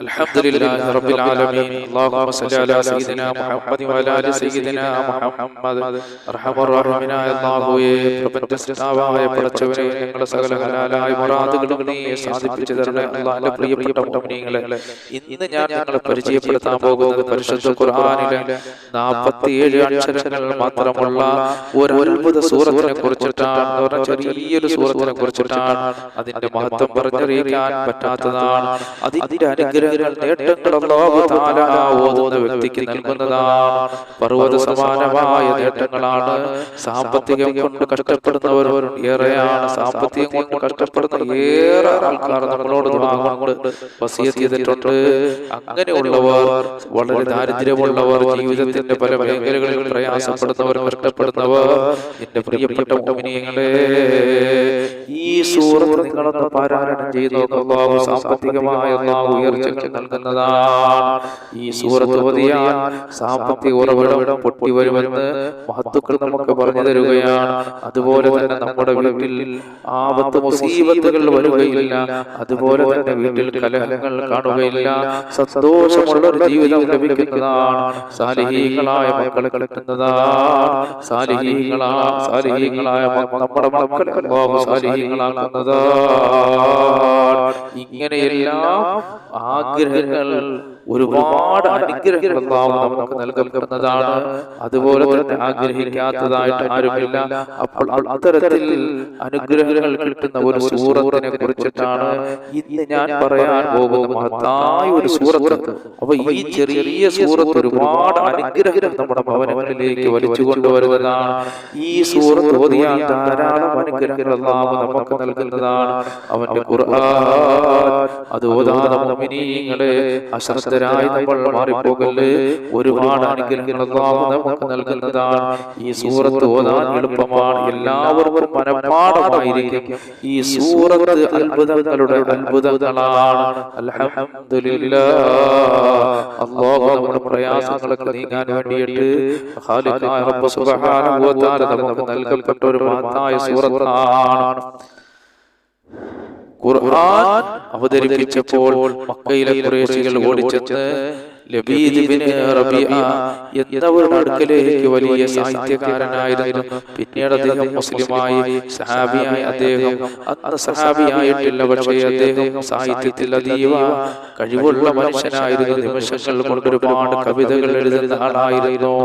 الحمد لله رب العالمين اللهم صل على سيدنا محمد وعلى ال سيدنا محمد അർഹമ റഹീമിനായ അല്ലാഹുവേ പ്രപഞ്ച സൃഷ്ടാവായ പടച്ചവനെ ഞങ്ങളുടെ സകല ഹലാലായ മുറാദുകളും നീ സാധിപ്പിച്ചു തരണേ അല്ലാഹുവിന്റെ പ്രിയപ്പെട്ട മുഅ്മിനീങ്ങളെ ഇന്ന് ഞാൻ നിങ്ങളെ പരിചയപ്പെടുത്താൻ പോകുന്നത് പരിശുദ്ധ ഖുർആനിലെ 47 അക്ഷരങ്ങൾ മാത്രമുള്ള ഒരു അത്ഭുത സൂറത്തിനെ കുറിച്ചിട്ടാണ് എന്ന് പറഞ്ഞാൽ ചെറിയൊരു സൂറത്തിനെ കുറിച്ചിട്ടാണ് അതിന്റെ മഹത്വം പറഞ്ഞറിയിക്കാൻ പറ്റാത്തതാണ് അതിന്റെ അനുഗ്രഹങ്ങൾ തആല ഓതുന്ന വ്യക്തിക്ക് നൽകുന്നതാണ് പർവത സമാനമായ നേട്ടങ്ങളാണ്. സാമ്പത്തികം കൊണ്ട് കഷ്ടപ്പെടുന്നവർ ഏറെയാണ്. സാമ്പത്തികം കൊണ്ട് കഷ്ടപ്പെടുന്ന ഏറെ ആൾക്കാർ നമ്മളോട് കൊണ്ട് വസിയത്ത് ചെയ്തിട്ടുണ്ട്. അങ്ങനെയുള്ളവർ വളരെ ദാരിദ്ര്യമുള്ളവർ ജീവിതത്തിന്റെ പല മേഖലകളിൽ പ്രയാസപ്പെടുന്നവർ കഷ്ടപ്പെടുന്നവർ. എന്റെ പ്രിയപ്പെട്ട മുഅ്മിനീങ്ങളെ ഈ സൂറത്ത് നിങ്ങളൊന്ന് പാരായണം ചെയ്തു സാമ്പത്തികമായ അല്ലാഹു ഉയർച്ചകൾ നൽകുന്നതാണ്. ഈ സൂറത്ത് ഓതിയാൽ സാമ്പത്തിക ഉറവിടം പൊട്ടി വരുമെന്ന് മഹത്തുക്കൾ നമുക്ക് പറഞ്ഞു തരുകയാണ്. അതുപോലെ തന്നെ നമ്മുടെ വീട്ടിൽ ആപത്ത് മുസീബത്തുകൾ വരുകയില്ല. അതുപോലെ തന്നെ വീട്ടിൽ കലഹങ്ങൾ കാണുകയില്ല. സന്തോഷമുള്ള ഒരു ജീവിതം ലഭിക്കുന്നതാണ്. സാലിഹീകളായ മക്കളെ കളിക്കുന്നതാണ് സാലിഹീകളാ സാലിഹീകളായ നമ്മുടെ മക്കളെ അല്ലാഹു ഇങ്ങനെയെല്ലാം ഇങ്ങനെയെല്ലാം good good ഒരുപാട് അനുഗ്രഹങ്ങൾ നമുക്ക് നൽകപ്പെടുന്നതാണ്. അതുപോലെ തന്നെ ആഗ്രഹിക്കാത്തതായിട്ട് ആരുമില്ല. അപ്പോൾ അത്തരത്തിൽ അനുഗ്രഹങ്ങൾ കിട്ടുന്ന ഒരു സൂറത്തിനെ കുറിച്ചിട്ടാണ് ഇന്ന് ഞാൻ പറയാൻ പോകുന്നത് മഹത്തായ ഒരു സൂറത്ത്. അപ്പൊ ഈ ചെറിയ സൂറത്ത് ഒരുപാട് അനുഗ്രഹം നമ്മുടെ ഭവനങ്ങളിലേക്ക് വലിച്ചു കൊണ്ടുവരുന്നതാണ് ഈ സൂറത്ത് ഓതിയാൽ ധാരാളം അനുഗ്രഹങ്ങൾ നമുക്ക് നൽകുന്നതാണ്. അവന്റെ ഖുർആൻ അത് ഓതാതെ മുഅ്മിനീങ്ങളെ അശ്രദ്ധരായി നമ്മൾ മാറിപ്പോകല്ലേ ഒരുപാട് അനുഗ്രഹങ്ങൾ നമുക്ക് നൽകുന്നതാണ്. ഈ സൂറത്ത് ഓതാൻ എളുപ്പമാണ്. എല്ലാവർക്കും മനപാഠമായിരിക്കും. ഈ സൂറത്ത് അത്ഭുതങ്ങളുടെ അത്ഭുതങ്ങളാണ്. അല്ലാഹു നമ്മുടെ പ്രയാസങ്ങളൊക്കെ നീങ്ങാൻ വേണ്ടിയിട്ട് നമുക്ക് നൽകപ്പെട്ട ഒരു മഹത്തായ സൂറത്താണ്. ഖുർആൻ അവതരിപ്പിച്ചപ്പോൾ മക്കയിലെ ഖുറൈശികൾ ഓടിച്ചെന്ന് എന്നവരുടെ അടുക്കലേക്ക് വലിയ സാഹിത്യകാരനായിരുന്നു. പിന്നീട് അദ്ദേഹം മുസ്ലിമായി സഹാബിയായി അദ്ദേഹം അന്ന് സഹാബിയായിട്ടില്ല പക്ഷേ അദ്ദേഹം സാഹിത്യത്തിൽ അതീവ കഴിവുള്ള മനുഷ്യനായിരുന്നു. നിമിഷങ്ങൾ കൊണ്ട് ഒരുപാട് കവിതകൾ എഴുതുന്ന ആളായിരുന്നു.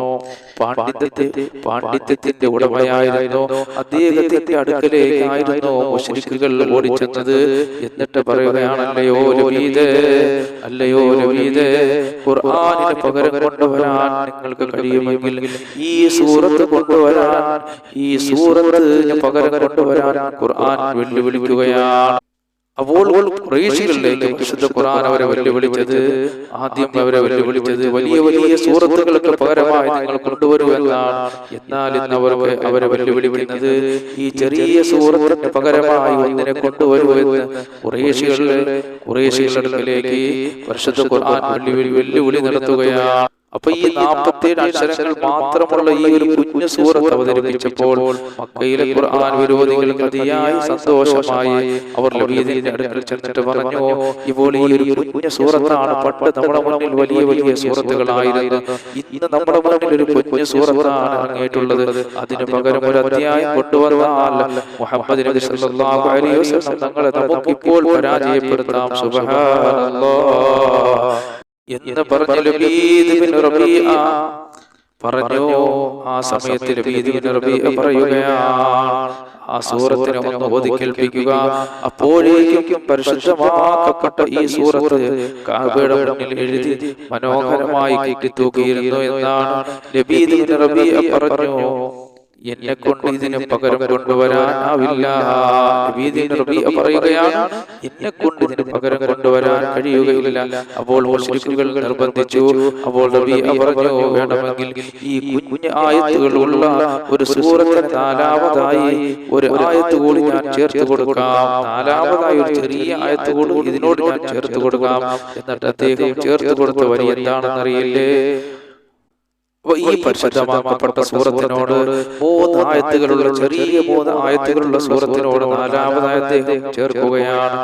പാണ്ഡിത്യത്തെ പാണ്ഡിത്യത്തിന്റെ ഉടമയായിരുന്നു. അദ്ദേഹത്തിന്റെ അടുക്കലേക്കായിരുന്നു മുസ്ലിക്കുകൾ ഓടിച്ചെന്നത്. എന്നിട്ട് പറയുകയാണല്ലയോ ലബീദ്? അല്ലയോ ലബീദ്? ഖുർആനിന് പകരം കൊണ്ടുവരാൻ നിങ്ങൾക്ക് കഴിയുമെങ്കിൽ ഈ സൂറത്ത് കൊണ്ടുവരാൻ ഈ സൂറത്തിന് പകരം കൊണ്ടുവരാൻ ഖുർആൻ വെല്ലുവിളിക്കുകയാണ്. അപ്പോൾ ഖുറൈശികളിലേക്ക് വിശുദ്ധ ഖുർആൻ അവരെ വെല്ലുവിളിച്ചത് ആദ്യം അവരെ വെല്ലുവിളിച്ചത് വലിയ വലിയ സൂറത്തുകൾക്ക് പകരമായി നിങ്ങൾ കൊണ്ടുവരൂ എന്നാണ് എന്നാൽ ഇന്ന് അവർക്ക് അവരെ വെല്ലുവിളിക്കുന്നത് ഈ ചെറിയ സൂറത്തിന് പകരമായി ഒന്നിനെ കൊണ്ടുവരൂ കുറേശികളിലെ ഖുറൈശികളിലെ ഖുറൈശികളിലേക്ക് പരിശുദ്ധ ഖുർആൻ വെല്ലുവിളി വെല്ലുവിളി നടത്തുകയാണ്. അപ്പൊ ഈ നാൽപ്പത്തിയേഴ് അക്ഷരങ്ങൾ മാത്രമുള്ള ഈ ഒരു കുഞ്ഞു സൂറത്ത് അവതരിപ്പിച്ചപ്പോൾ മക്കയിലെ ഖുർആൻ വിരോധികൾ അതിയായി സന്തോഷമായി അവർ ലബീദിന്റെ അടുക്കൽ ചെന്നിട്ട് പറഞ്ഞു ഇപ്പോൾ ഈ ഒരു കുഞ്ഞു സൂറത്താണ് പണ്ട് നമ്മുടെ മുന്നിൽ വലിയ വലിയ സൂറത്തുകളായിരുന്നു. ഇന്ന് നമ്മുടെ മുന്നിൽ ഒരു കുഞ്ഞു സൂറത്താണ് അങ്ങേറ്റുള്ളത് അതിന് പകരം ഒരു അധ്യായം കൊണ്ടുവന്നാൽ മുഹമ്മദ് നബി സല്ലല്ലാഹു അലൈഹി വസല്ലം തങ്ങളെ നമുക്കിപ്പോൾ പരാജയപ്പെടുത്താം. സുബ്ഹാനല്ലാഹ്. എന്ന് പറഞ്ഞു പറഞ്ഞു ആ സമയത്ത് പറയുകയാണ്. ആ സൂറത്തിനെ ഒന്ന് ഓതി കേൾപ്പിക്കുക അപ്പോഴേക്കും പരിശുദ്ധമാക്കപ്പെട്ട ഈ സൂറത്ത് കാബയുടെ മുന്നിൽ എഴുതി മനോഹരമായി കിട്ടിത്തൂക്കിയിരുന്നു എന്നാണ് പറഞ്ഞു. എന്നെ കൊണ്ട് ഇതിന് പകരം കൊണ്ടുവരാനാവില്ല. പറയുകയാണ്. എന്നെ കൊണ്ട് ഇതിന് പകരം കൊണ്ടുവരാൻ കഴിയുകയില്ല. അപ്പോൾ മുസ്ലിക്കുകൾ നിർബന്ധിച്ചു. അപ്പോൾ റബീഅ പറഞ്ഞു വേണമെങ്കിൽ ഈ കുഞ്ഞു ആയത്തുകളുള്ള ഒരു സൂറത്തിന് നാലാമതായി ഒരു ആയത്ത് കൂടി ഞാൻ ചേർത്ത് കൊടുക്കാം. നാലാമതായി ഒരു ചെറിയ ആയത്ത് കൂടി ഇതിനോട് ഞാൻ ചേർത്ത് കൊടുക്കാം. എന്നിട്ട് അദ്ദേഹം ചേർത്ത് കൊടുത്ത വരി എന്താണെന്നറിയില്ലേ ഈ പരിശുദ്ധമാക്കപ്പെട്ട സൂറത്തിനോട് മൂന്ന് ആയത്തുകളുള്ള ചെറിയ മൂന്ന് ആയത്തുകളുള്ള സൂറത്തിനോട് നാലാമതായത്തെ ചേർക്കുകയാണ്.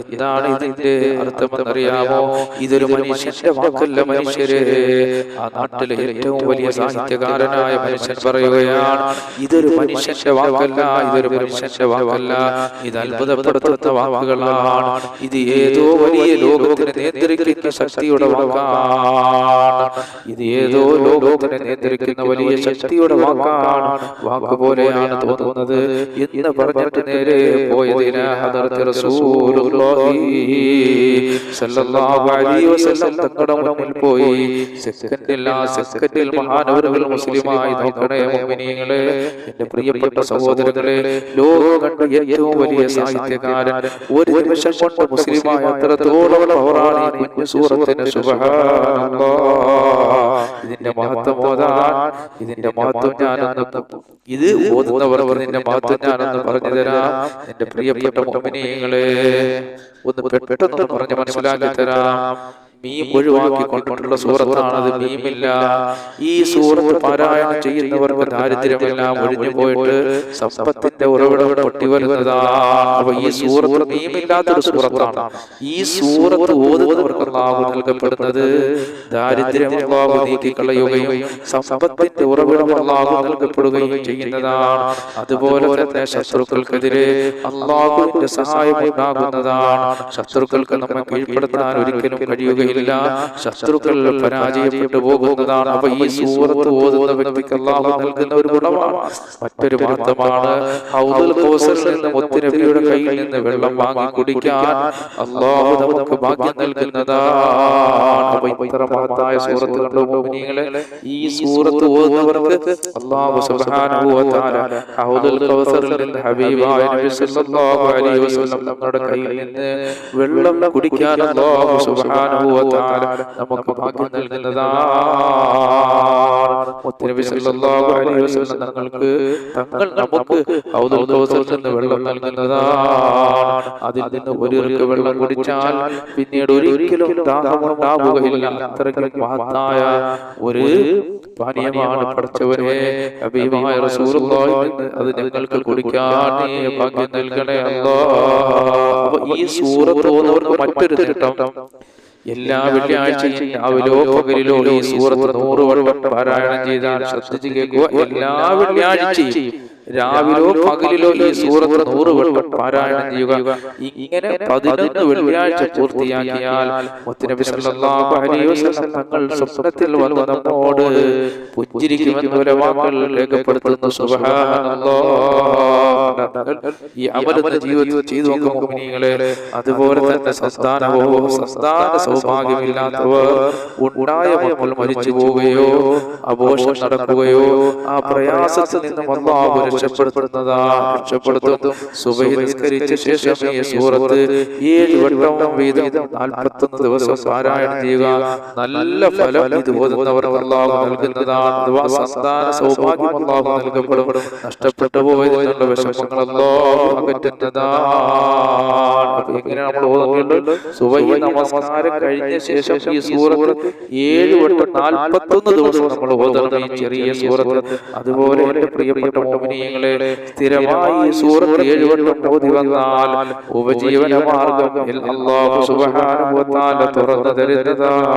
എന്താണ് ഇതിന്റെ അർത്ഥമെന്നറിയാമോ? ഇതൊരു മനുഷ്യന്റെ വാക്കല്ല മനുഷ്യരെ. ആ നാട്ടിലെ ഏറ്റവും വലിയ സാഹിത്യകാരനായ മനുഷ്യൻ പറയുകയാണ് ഇതൊരു മനുഷ്യന്റെ വാക്കല്ല ഇതൊരു മനുഷ്യന്റെ വാക്കല്ല. ഇത് അത്ഭുതപ്പെടുത്തുന്ന വാക്കുകളാണ് ഇത് ഏതോ വലിയ ലോകത്തിനെ നിയന്ത്രിക്കുന്ന ശക്തിയുടെ വാക്കാണ്. ഇത് ഏതോ ലോകത്തിനെ നിയന്ത്രിക്കുന്ന വലിയ ശക്തിയുടെ വാക്കാണ് വാക്ക് പോലെയാണ് തോന്നുന്നത് എന്ന് പറഞ്ഞിട്ട് നേരെ പോയതിന് തങ്ങളുടെ മുന്നിൽ പോയി. സെക്കൻഡിൽ ആ സെക്കൻഡിൽ മഹാനവറുകൾ മുസ്ലിമായി നോക്കണേ മുഅ്മിനീങ്ങളെ എന്റെ പ്രിയപ്പെട്ട സഹോദരങ്ങളെ ലോകം കണ്ട ഏറ്റവും വലിയ സാഹിത്യകാരൻ ഒരു നിമിഷം കൊണ്ട് മുസ്ലിമായ അത്രത്തോളം കുഞ്ഞു സൂറത്തിന് സുബ്ഹാനല്ലാഹ്. ഇതിന്റെ മഹത്വം ഓതാൻ ഇതിന്റെ മഹത്വം ഞാനൊന്ന് ഇത് ഓതുന്നവർ ഇതിന്റെ മഹത്വം ഞാനൊന്ന് പറഞ്ഞു തരാം. എന്റെ പ്രിയപ്പെട്ട മുഅ്മിനീങ്ങളെ ഒന്ന് പെട്ടെന്ന് പറഞ്ഞ് മനസ്സിലാക്കി തരാം. മീം ഒഴിവാക്കി കൊണ്ടിട്ടുള്ള സൂറത്താണത് മീമില്ല ഈ സൂറത്ത് പാരായണം ചെയ്യുന്നവർക്ക് ദാരിദ്ര്യമെല്ലാം ഒഴിഞ്ഞു പോയിട്ട് സമ്പത്തിന്റെ ഉറവിടം പൊട്ടി വരുന്നതാണ് ഈ സൂറത്ത് മീമില്ലാത്തൊരു സൂറത്താണ്. ഈ സൂറത്ത് ഓതുന്നവർക്ക് അള്ളാഹു നൽകപ്പെടുന്നത് ദാരിദ്ര്യം അള്ളാഹു നീക്കിക്കളയുകയും സമ്പത്തിന്റെ ഉറവിടം അള്ളാഹു നൽകപ്പെടുകയും ചെയ്യുന്നതാണ്. അതുപോലെ തന്നെ ശത്രുക്കൾക്കെതിരെ അള്ളാഹുവിന്റെ സഹായം ഉണ്ടാകുന്നതാണ്. ശത്രുക്കൾക്ക് നമ്മെ കീഴ്പ്പെടുത്താൻ ഒരിക്കലും കഴിയുകയില്ല ശത്രുക്കൾ പരാജയപ്പെട്ടു പോകുന്നതാണ്. അപ്പൊ ഈ സൂറത്ത് ഓതുന്ന വ്യക്തിക്ക് അള്ളാഹു നൽകുന്ന ഒരു ഗുണമാണ് മറ്റൊരു മാർഗമാണ് ഹൗദുൽ കൗസറിൽ നിന്ന് മുത്തുനബിയുടെ കയ്യിൽ നിന്ന് വെള്ളം വാങ്ങി കുടിക്കാൻ അള്ളാഹു നമുക്ക് ഭാഗ്യം നൽകുന്നതാണ്. അപ്പൊ ഇത്ര മഹത്തായ സൂറത്ത് കണ്ടു മോഹിനികളെ ഈ സൂറത്ത് ഓതുന്നവർക്ക് അള്ളാഹു സുബ്ഹാനഹു വ തആല ഹൗദുൽ കൗസറിൽ നിന്ന് ഹബീബായ നബി സല്ലല്ലാഹു അലൈഹി വസല്ലം നമ്മുടെ കയ്യിൽ നിന്ന് വെള്ളം കുടിക്കാൻ അള്ളാഹു സുബ്ഹാനഹു വ നമുക്ക് ഭാഗ്യം നൽകുന്നതാണ്. തങ്ങൾക്ക് തങ്ങൾ നമുക്ക് നിന്ന് വെള്ളം നൽകുന്നതാണ്. അതിൽ നിന്ന് ഒരു വെള്ളം കുടിച്ചാൽ പിന്നീട് ഒരിക്കലും ദാഹമുണ്ടാവുകയില്ല അത്രയ്ക്കും മഹത്തായ ഒരു പാനീയമാണ് പഠിച്ചവരെ അഭിമായ അത് ഞങ്ങൾക്ക് കുടിക്കാൻ ഭാഗ്യം നൽകണേ അല്ലോ ഈ സൂറത്ത് മറ്റൊരു നേട്ടം എല്ലാ വെള്ളിയാഴ്ചയും രാവിലോ പകലിലോ ഈ സൂറത്ത് നൂറ് വട്ടം പാരായണം ചെയ്താൽ ശ്രദ്ധിച്ച് കേൾക്കുക. എല്ലാ വെള്ളിയാഴ്ചയും രാവിലോ പകലിലോ ഈ സൂറത്ത് നൂറ് വട്ടം പാരായണം ചെയ്യുക. ഇങ്ങനെ പതിനൊന്ന് വെള്ളിയാഴ്ച പൂർത്തിയാക്കിയാൽ മുത്തനബി സല്ലല്ലാഹു അലൈഹി വസല്ലം തങ്ങൾ സ്വപ്നത്തിൽ വന്ന് നമ്മോട് പുഞ്ചിരിക്കുമെന്ന് വാക്കുകൾ രേഖപ്പെടുത്തുന്നു. സുബ്ഹാനല്ലാഹ്. ഈ അമലത്തെ ജീവിതത്തിൽ ചെയ്തു നോക്കും മുഅ്മിനീങ്ങളെ അതുപോലെ തന്നെ സന്താനമോ സന്താന സൗഭാഗ്യമില്ലാത്തവർ ഉണ്ടായ മക്കൾ മരിച്ചു പോവുകയോ അപോഷം നടക്കുകയോ ആ പ്രയാസത്തിൽ നിന്നും അള്ളാഹു ശേഷം ഈ സൂറത്ത് ഏഴ് വീതം നാൽപ്പത്തൊന്ന് ദിവസം പാരായണം ചെയ്യുക. നല്ല ഫലം നൽകുന്നതാണ്. നഷ്ടപ്പെട്ടു പോയതിനുള്ള വിഷമങ്ങൾ നമ്മൾ ഓതുന്നുണ്ട്. നമസ്കാരം കഴിഞ്ഞ ശേഷം ഈ സൂറത്ത് ഏഴ് വട്ടം നാൽപ്പത്തൊന്ന് ദിവസം നമ്മൾ ഓതണം ഈ ചെറിയ സൂറത്ത്. അതുപോലെ എന്റെ പ്രിയപ്പെട്ട മോമിനിയങ്ങളെ സ്ഥിരമായി സൂറത്ത് വട്ടം ഓതി വന്നാൽ ഉപജീവന മാർഗം അള്ളാഹു സുബ്ഹാനഹു വ തആല തുറന്നു തരുന്നതാണ്.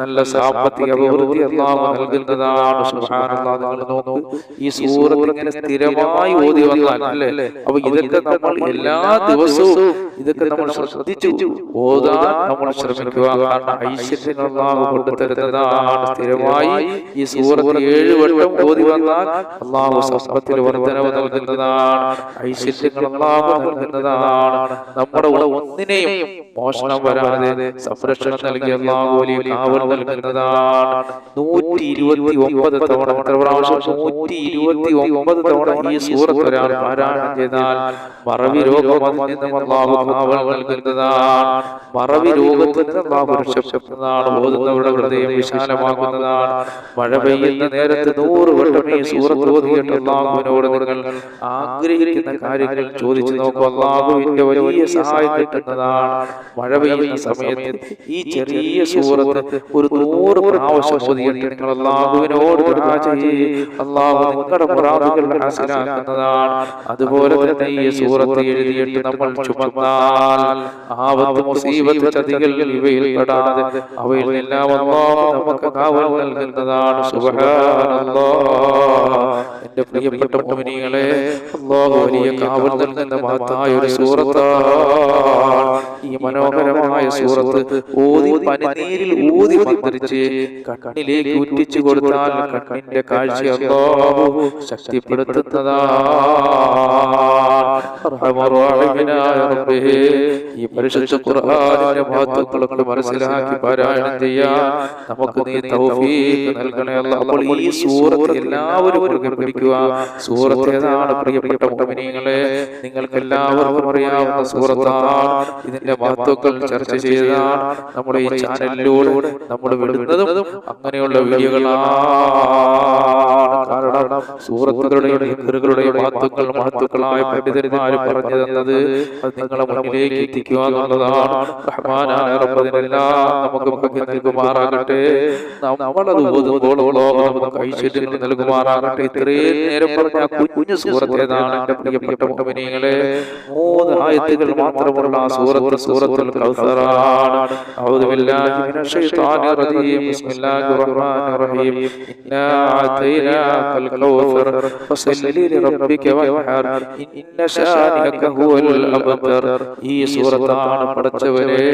നല്ല സാമ്പത്തിക അഭിവൃദ്ധി അല്ലാഹു നൽകുന്നതാണ്. സുബ്ഹാനല്ലാഹ് നിങ്ങൾ നോക്കൂ. ഈ സൂറത്ത് ഇങ്ങനെ സ്ഥിരമായി ഓതി വന്നാൽ അല്ലേ? അപ്പൊ ഇതൊക്കെ നമ്മൾ എല്ലാ ദിവസവും ഇതൊക്കെ നമ്മൾ ശ്രദ്ധിച്ചു. ഓതാൻ നമ്മൾ ശ്രമിക്കുക. കാരണം ഐശ്വര്യങ്ങൾ അള്ളാഹു കൊണ്ടുതരുന്നതാണ് സ്ഥിരമായി ഈ സൂറത്ത് ഏഴ് വട്ടം ഓതി വന്നാൽ അള്ളാഹു സമ്പത്തിൽ വർധനവ് നൽകുന്നതാണ്. ഐശ്വര്യങ്ങൾ അള്ളാഹു നൽകുന്നതാണ് നമ്മുടെ ഒന്നിനെയും മോഷണം വരാതെ സംരക്ഷണം നൽകിയ അള്ളാഹു വലിയ കാവൽ നൽകുന്നതാണ്. നൂറ്റി ഇരുപത്തി ഒമ്പത് തവണ പ്രാവശ്യം? നൂറ്റി ഇരുപത്തി ഒമ്പത് തവണ ഈ സൂറത്ത് ഒരാൾ പാരായണം ചെയ്താൽ മറവി രോഗം നിന്നും അള്ളാഹു കാവൽ നൽകുന്നതാണ്. മറവി രോഗത്തിൽ നിന്ന് അള്ളാഹു രക്ഷപ്പെടുന്നതാണ്. ഓതുന്നവരുടെ ഹൃദയം വിശാലമാകുന്നതാണ്. മഴ പെയ്യുന്ന നേരത്ത് നൂറ് വട്ടം ഈ സൂറത്ത് ഓതിയിട്ട് അള്ളാഹു അള്ളാഹുവിനോട് നിങ്ങൾ ആഗ്രഹിക്കുന്ന കാര്യങ്ങൾ ചോദിച്ചു നോക്കൂ. അള്ളാഹുവിന്റെ വലിയ സഹായം കിട്ടുന്നതാണ്. മഴ പെയ്യുന്ന സമയത്ത് ഈ ചെറിയ സൂറത്ത് ഒരു നൂറ് പ്രാവശ്യം ഓതിയിട്ട് നിങ്ങൾ അള്ളാഹുവിനോട്. അള്ളാഹു നിങ്ങളുടെ മുറാദുകൾ ഹാസിലാക്കുന്നതാണ് അതുപോലെ തന്നെ ഈ സൂറത്ത് എഴുതിയിട്ട് നമ്മൾ ചുമന്നാൽ ആപത്ത് മുസീബത്ത് ചതികൾ ഇവയിൽ പെടാതെ അവയിൽ എല്ലാം അള്ളാഹു നമുക്ക് കാവൽ നൽകുന്നതാണ്. സുബ്ഹാനല്ലാഹ് എന്റെ പ്രിയപ്പെട്ട മോമിനികളെ അള്ളാഹു വലിയ കാവൽ നൽകുന്ന മഹത്തായ ഒരു സൂറത്താണ്. ഈ മനോഹരമായ സൂറത്ത് ഓതി പനിനീരിൽ ഊതി മന്ത്രിച്ച് കണ്ണിലേക്ക് ഉറ്റിച്ചു കൊടുത്താൽ കണ്ണിന്റെ കാഴ്ച അല്ലാഹു ശക്തിപ്പെടുത്തുന്നതാണ് ഈ പരിശുദ്ധ ഖുർആനിന്റെ മഹത്വങ്ങളൊക്കെ മനസ്സിലാക്കി പാരായണം ചെയ്യാൻ നമുക്ക് നീ തൗഫീഖ് നൽകണേ. അപ്പോൾ ഈ സൂറത്ത് എല്ലാവരും മുറുകെ പിടിക്കുക. സൂറത്ത് ഏതാണ് പ്രിയപ്പെട്ട മുഅ്മിനീങ്ങളെ നിങ്ങൾക്ക് എല്ലാവർക്കും അറിയാവുന്ന സൂറത്താണ്. ഇതിന്റെ മഹത്വങ്ങൾ ചർച്ച ചെയ്താണ് നമ്മുടെ ഈ ചാനലിലൂടെ നമ്മൾ വിടുന്നതും അങ്ങനെയുള്ള വീഡിയോകളാണ്. കാരണം സൂറത്തുകളുടെയും മഹത്വങ്ങൾ മഹത്വങ്ങളായ പണ്ഡിതന്മാർ പറഞ്ഞു തന്നത് അത് നിങ്ങളെ മുന്നിലേക്ക് എത്തിക്കുക എന്നുള്ളതാണ്. റഹ്മാനായ റബ്ബിനെല്ലാം നമുക്ക് ഭാഗ്യം നൽകുമാറാകട്ടെ. നമ്മളത് ഓതുമ്പോൾ നമുക്ക് ഐശ്വര്യങ്ങൾ നൽകുമാറാകട്ടെ. ഇത്രയും നേരം പറഞ്ഞ കുഞ്ഞു സൂറത്തേതാണ് എന്റെ പ്രിയപ്പെട്ട മുഅ്മിനീങ്ങളെ. മൂന്ന് ആയത്തുകൾ മാത്രമുള്ള ആ സൂറത്ത് സൂറത്തുൽ കൗസറാണ് ശൈത്വാനിർ റജീം ബിസ്മില്ലാഹിർ റഹ്മാനിർ റഹീം ഇന്നാ ആതൈനാകൽ കൗസർ ഫസല്ലി ലിറബ്ബിക വൻഹർ ഇന്ന ശാനിഅക ഹുവൽ അബ്തർ ഈ സൂറത്താണ് പടച്ചവരെ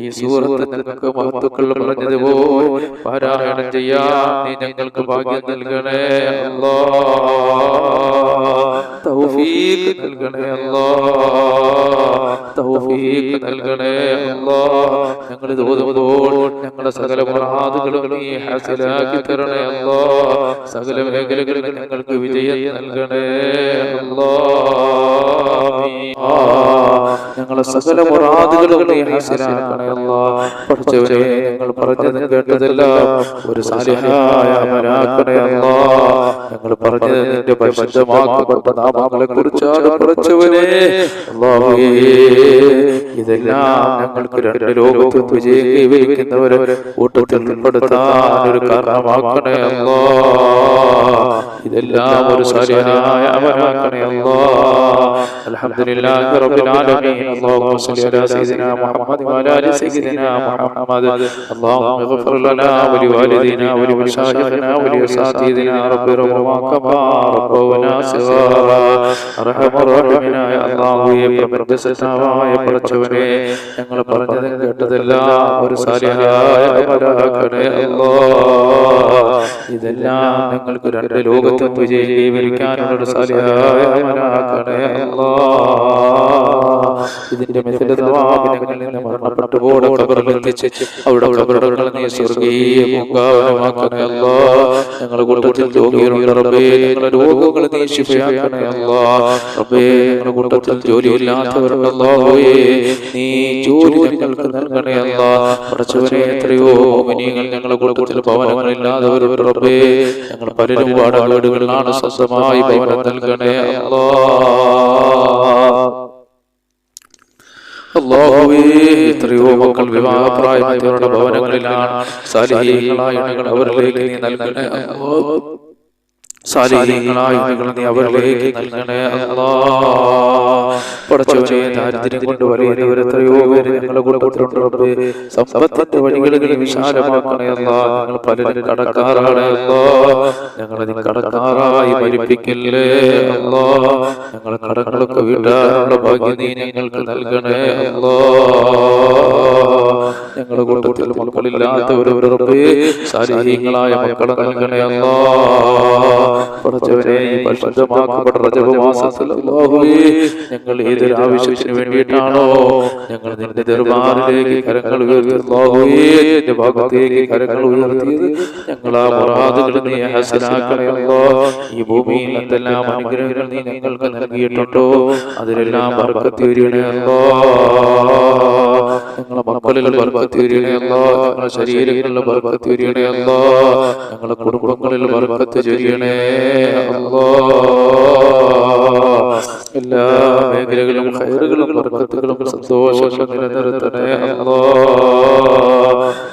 ഈ സൂറത്ത് നിനക്ക് മഹത്തുക്കൾ പറഞ്ഞതുപോലെ പാരായണം ചെയ്യാൻ നീ ഞങ്ങൾക്ക് ഭാഗ്യം നൽകണേ. അല്ലാഹ് തൗഫീഖ് നൽകണേ. അല്ലാ. തൗഫീഖ് നൽകണേ. അല്ലാ. ഞങ്ങൾ തോതുമ്പോൾ ഞങ്ങളുടെ സകല മുറാദുകളും നീ ഹാസിലാക്കി തരണേ. അല്ലോ. സകല മേഖലകളിൽ ഞങ്ങൾക്ക് വിജയം നൽകണേ. അല്ലാ. ഞങ്ങളെ സകല മുറാദുകളും നീ ഹാസിലാക്കണേ അല്ലാ. പഠിച്ചവരെ ഞങ്ങൾ പറഞ്ഞത് കേട്ടതെല്ലാം. ഒരു സാലിഹായ അല്ലാ. ഞങ്ങൾ പറഞ്ഞത് നിന്റെ പരിശുദ്ധമാക്കപ്പെട്ട നാമങ്ങളെ കുറിച്ചാണ് പഠിച്ചവനെ ഇതെല്ലാം ഞങ്ങൾക്ക് രണ്ട് ലോകത്ത് വിജയിക്കുന്നവരെ കൈവരിക്കുന്നവരെ കൂട്ടത്തിൽ ഉൾപ്പെടുത്താൻ ഒരു കാരണമാക്കണേ അല്ലാ. ഇതെല്ലാം ഒരു സാലിഹായ അവരാക്കണേ അല്ലാ അൽഹംദുലില്ലാഹി റബ്ബിൽ ആലമീൻ. അല്ലാഹുമ്മ സ്വല്ലി അലാ സയ്യിദിനാ മുഹമ്മദ് വഅലാ അലി സയ്യിദിനാ മുഹമ്മദ്. അല്ലാഹുമ്മ ഇഗ്ഫിർ ലനാ വലി വാലിദിനാ വലി മശായിഖിനാ വലി അസാതീദിനാ റബ്ബി റബ്ബുമാ കമാ റബ്ബുനാ സിഗാറാ അർഹമർ റഹീമിനായ അല്ലാഹുവേ പ്രപഞ്ചസത്താവായ പടച്ചവനെ ഞങ്ങൾ പറഞ്ഞതും കേട്ടതെല്ലാം ഒരു സാലിഹായ അവരാക്കണേ അല്ലാ ഇതെല്ലാം ഞങ്ങൾക്ക് രണ്ട് ലോകത്ത് സാലിഹായ അമലാക്കണേ അല്ലാ ഇതിന്റെ മെസ്സിന്റെ സവാബിനങ്ങളിൽ നിന്ന് മരണപ്പെട്ടു പോടെ ഖബറിലെത്തിച്ച് അവിടെ ഖബറുകൾ നീ സ്വർഗീയ പൂങ്കാവനമാക്കണേ അല്ലാ. ഞങ്ങളുടെ കൂട്ടത്തിൽ രോഗികളുണ്ട് റബ്ബേ. ഞങ്ങളുടെ രോഗങ്ങൾ നീ ശിഫയാക്കണേ അല്ലാ. റബ്ബേ ഞങ്ങളുടെ കൂട്ടത്തിൽ ജോലിയില്ലാത്തവരുണ്ട് അല്ലാഹുവേ നീ ജോലി ഞങ്ങൾക്ക് നൽകണേ അല്ലാ. എത്രയോ ഞങ്ങളുടെ കൂട്ടത്തിൽ ഭവനങ്ങളില്ലാത്തവരുണ്ട് റബ്ബേ. ഞങ്ങൾ പലരും പാടാളുകളിലാണ് സ്വന്തമായി ഭവനം നൽകണേ അല്ലാ. എത്രയോ മക്കൾ വിവാഹപ്രായമായവരുടെ ഭവനങ്ങളിലാണ്. ഇണകൾ അവരിലേക്ക് നീ നൽകണേ ഇണകൾ നീ അവരിലേക്ക് നൽകണേ പടച്ചവനെ ദാരിദ്ര്യം കൊണ്ട് വലയുന്നവർ എത്രയോ പേര് ഞങ്ങളുടെ കൂട്ടത്തിലുണ്ട് റബ്ബേ. സമ്പത്തിന്റെ വഴികളിൽ വിശാലമാക്കണേ അല്ലാ ഞങ്ങൾ പലരും കടക്കാറാണ് അല്ലാ ഞങ്ങളെ നീ കടക്കാറായി മരിപ്പിക്കല്ലേ അല്ലാ ഞങ്ങളെ കടങ്ങളൊക്കെ വീട്ടാനുള്ള ഭാഗ്യം നീ ഞങ്ങൾക്ക് നൽകണേ അല്ലാ ഞങ്ങളുടെ കൂട്ടത്തിൽ മക്കളില്ലാത്തവരവർ സാരീഹികളായ മക്കളെ നൽകണേ അല്ലാ പടച്ചവനെ ഈ പരിശുദ്ധമാക്കപ്പെട്ട റജബ് മാസത്തിൽ ഞങ്ങൾ ഏതൊരു ആവശ്യത്തിന് വേണ്ടിയിട്ടാണോ ഞങ്ങൾ നിന്റെ ദർബാറിലേക്ക് കരങ്ങൾ ഉയർത്തി ഭാഗത്തേക്ക് കരങ്ങൾ ഉയർത്തിയത് ഞങ്ങൾ ആ മുറാദുകൾ നീ ഹസനാക്കണേ ഈ ഭൂമിയിൽ എന്തെല്ലാം അനുഗ്രഹങ്ങൾ നീ ഞങ്ങൾക്ക് നൽകിയിട്ടുണ്ടോ? അതിലെല്ലാം ബർക്കത്ത് വരണേ അല്ലാ ഞങ്ങളെ മക്കളിൽ ബർക്കത്ത് വരികണേ ഞങ്ങളെ ശരീരങ്ങളിൽ ബർക്കത്ത് വരികണേ ഞങ്ങളെ കുടുംബങ്ങളിൽ ബർക്കത്ത് ചൊരിയണേ അല്ലോ. എല്ലാ മേഖലകളും ഹൈറുകളും ബർക്കത്തുകളും സന്തോഷങ്ങളും നിലനിർത്തണേ അല്ലാ.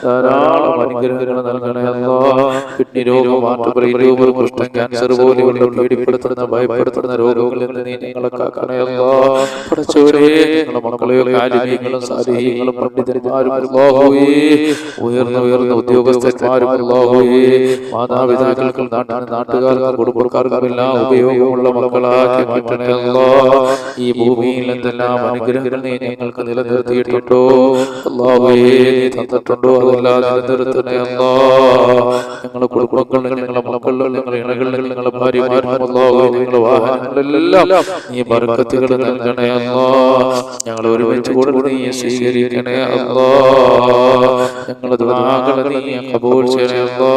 ധാരാളം അനുഗ്രഹങ്ങൾ നൽകണേ അല്ലാ. കിഡ്നി രോഗം മാറ്റുപറയും രോഗം കുഷ്ഠം ക്യാൻസർ പോലെയുള്ള പീഡിപ്പെടുത്തുന്ന ഭയപ്പെടുത്തുന്ന രോഗങ്ങളിൽ നിന്ന് നീ ഞങ്ങളെ കാക്കണേ അല്ലാ. പഠിച്ചവരെ മക്കളെ മക്കളെയോ കാലിന്യങ്ങളും സാലിഹ്യങ്ങളും പണ്ഡിതന്മാരും അല്ലാഹുവേ ഉയർന്ന ഉയർന്ന ഉദ്യോഗസ്ഥന്മാരും അല്ലാഹുവേ മാതാപിതാക്കൾക്കും നാട്ടിന് നാട്ടുകാർക്കും കുടുംബക്കാർക്കും എല്ലാം ഉപയോഗമുള്ള മക്കളാക്കി മാറ്റണേ അല്ലാ. ഈ ഭൂമിയിൽ എന്തെല്ലാം അനുഗ്രഹങ്ങൾ നീ ഞങ്ങൾക്ക് നിലനിർത്തിയിട്ടുണ്ടോ? അല്ലാഹുവേ നീ തന്നിട്ടുണ്ടോ? അതെല്ലാം നിലനിർത്തണേ അല്ലാ ഞങ്ങളുടെ കുടുംബങ്ങളിൽ ഞങ്ങളുടെ മക്കളിലും ഞങ്ങളുടെ ഇണകളിലും ഞങ്ങളുടെ ഭാര്യമാരും അല്ലാഹുവേ ഞങ്ങളുടെ വാഹനങ്ങളിലെല്ലാം നീ ബർക്കത്തുകൾ നൽകണേ അല്ലാ ഞങ്ങൾ ഒരുമിച്ച് കൂടെ നീ സ്വീകരിക്കണേ അല്ലാ ഞങ്ങളുടെ ദുആകൾ നീ കബൂൽ ചെയ്യണേ അല്ലാ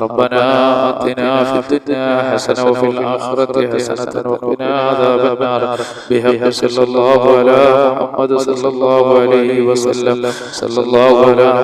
ربنا آتنا في الدنيا حسنة وفي الآخرة حسنة وقنا عذاب النار بحق صلى الله على محمد صلى الله عليه وسلم صلى الله على